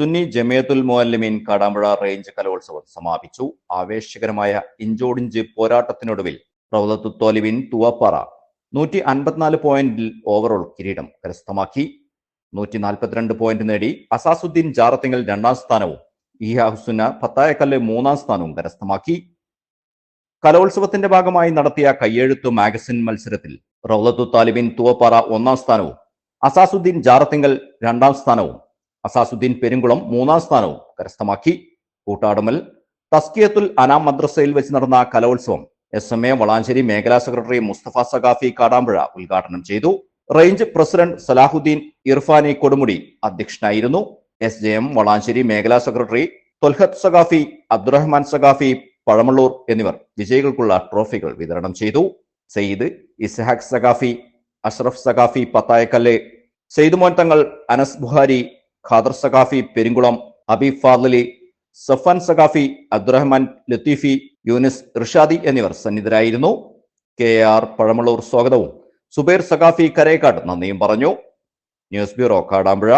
Sunni Jamiyyathul Muallimeen Kadampuzha range കലോത്സവം സമാപിച്ചു. ആവേശകരമായ ഇഞ്ചോടിഞ്ച് പോരാട്ടത്തിനൊടുവിൽ തോലിബിൻ തുവപ്പാറ നൂറ്റി അൻപത്തിനാല് പോയിന്റിൽ ഓവറോൾ കിരീടം കരസ്ഥമാക്കി. നൂറ്റി നാൽപ്പത്തിരണ്ട് പോയിന്റ് നേടി അസാസുദ്ദീൻ ജാറത്തിങ്ങൽ രണ്ടാം സ്ഥാനവും ഇഹാഹുസുന പത്തായക്കല്ല് മൂന്നാം സ്ഥാനവും കരസ്ഥമാക്കി. കലോത്സവത്തിന്റെ ഭാഗമായി നടത്തിയ കയ്യെഴുത്തു മാഗസിൻ മത്സരത്തിൽ റൗലത്തു താലിബിൻ തുവപ്പാറ ഒന്നാം സ്ഥാനവും അസാസുദ്ദീൻ ജാറത്തിങ്കൽ രണ്ടാം സ്ഥാനവും അസാസുദ്ദീൻ പെരുങ്കുളം മൂന്നാം സ്ഥാനവും കരസ്ഥമാക്കി. കൂട്ടാടുമൽ തസ്കിയത്തുൽ അനാം മദ്രസയിൽ വെച്ച് നടന്ന കലോത്സവം എസ് എം എ വളാഞ്ചേരി മേഖലാ സെക്രട്ടറി മുസ്തഫ സഖാഫി കാടാമ്പുഴ ഉദ്ഘാടനം ചെയ്തു. റേഞ്ച് പ്രസിഡന്റ് സലാഹുദ്ദീൻ ഇർഫാനി കൊടുമുടി അധ്യക്ഷനായിരുന്നു. എസ് ജെ എം വളാഞ്ചേരി മേഖലാ സെക്രട്ടറി തൊൽഹത്ത് സഖാഫി അബ്ദുറഹ്മാൻ സഖാഫി പഴമള്ളൂർ എന്നിവർ വിജയികൾക്കുള്ള ട്രോഫികൾ വിതരണം ചെയ്തു. സെയ്ദ് ഇസ്ഹാഖ് സഖാഫി അഷ്റഫ് സഖാഫി പത്തായക്കല്ല് സെയ്ദുമോൻ തങ്ങൾ അനസ് ബുഹാരി ഖാദർ സഖാഫി പെരുങ്കുളം അബീബ് ഫാദലി സഫാൻ സഖാഫി അബ്ദുറഹ്മാൻ ലത്തീഫി യൂനിസ് റിഷാദി എന്നിവർ സന്നിധരായിരുന്നു. കെ ആർ പഴമള്ളൂർ സ്വാഗതവും. സുബൈർ സഖാഫി കരേക്കാട് നന്ദിയും പറഞ്ഞു. News bureau Kadampuzha.